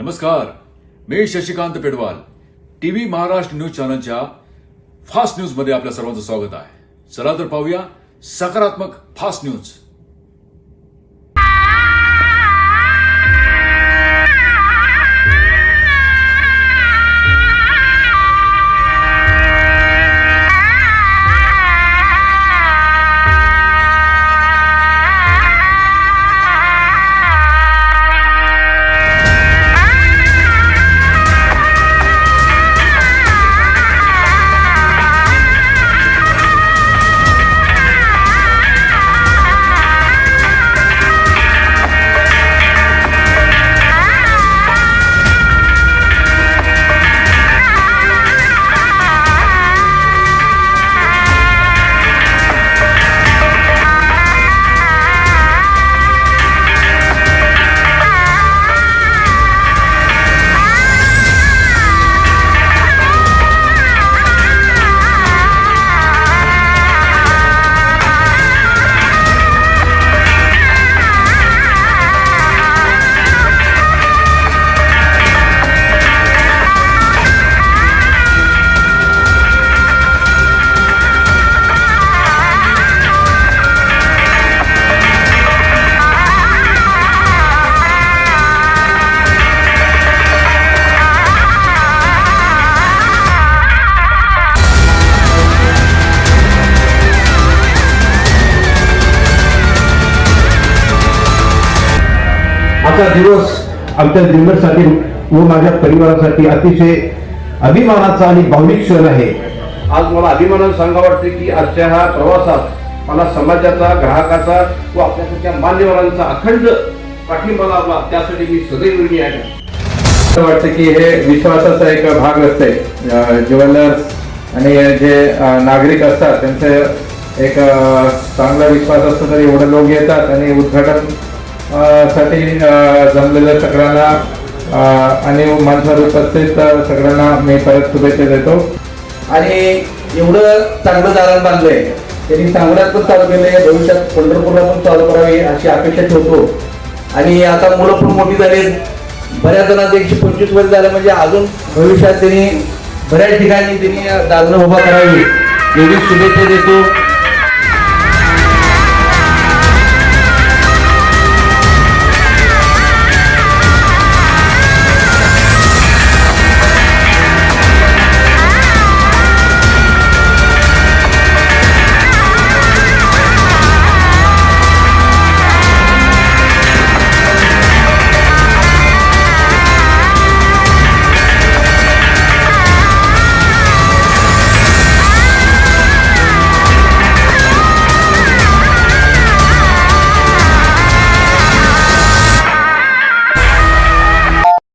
नमस्कार मी Shashikant Pedwal. TV Maharashtra news चॅनलच्या फास्ट न्यूजमध्ये आपल्या सर्वांचं स्वागत आहे. चला तर पाहूया सकारात्मक फास्ट न्यूज. आजचा दिवस आमच्या जुन्नरसाठी व माझ्या परिवारासाठी अतिशय अभिमानाचा आणि भावनिक क्षण आहे. आज मला अभिमानानं सांगा वाटते की आजच्या ह्या प्रवासात मला समाजाचा ग्राहकाचा व आपल्यासारख्या मान्यवरांचा अखंड पाठिंबा लाभला. त्यासाठी मी सदैव ऋणी आहे. असं वाटतं की हे विश्वासाचा एक भाग असते ज्वेलर्स आणि जे नागरिक असतात त्यांचे एक चांगला विश्वास असतो तर एवढे लोक येतात आणि उद्घाटन अ, साठी जमलेल्या सगळ्यांना आणि माणसावर उपस्थित सगळ्यांना मी परत शुभेच्छा देतो. आणि एवढं चांगलं दालन बांधलंय त्यांनी सांगण्यात पण चालू केलंय भविष्यात पंढरपूरला पण चालू करावी अशी अपेक्षा ठेवतो. आणि आता मुलं पण मोठी झाली बऱ्याच जणांचं एकशे पंचवीस वर्ष झालं म्हणजे अजून भविष्यात त्यांनी बऱ्याच ठिकाणी त्यांनी दालनं उभा करावी एवढी शुभेच्छा देतो.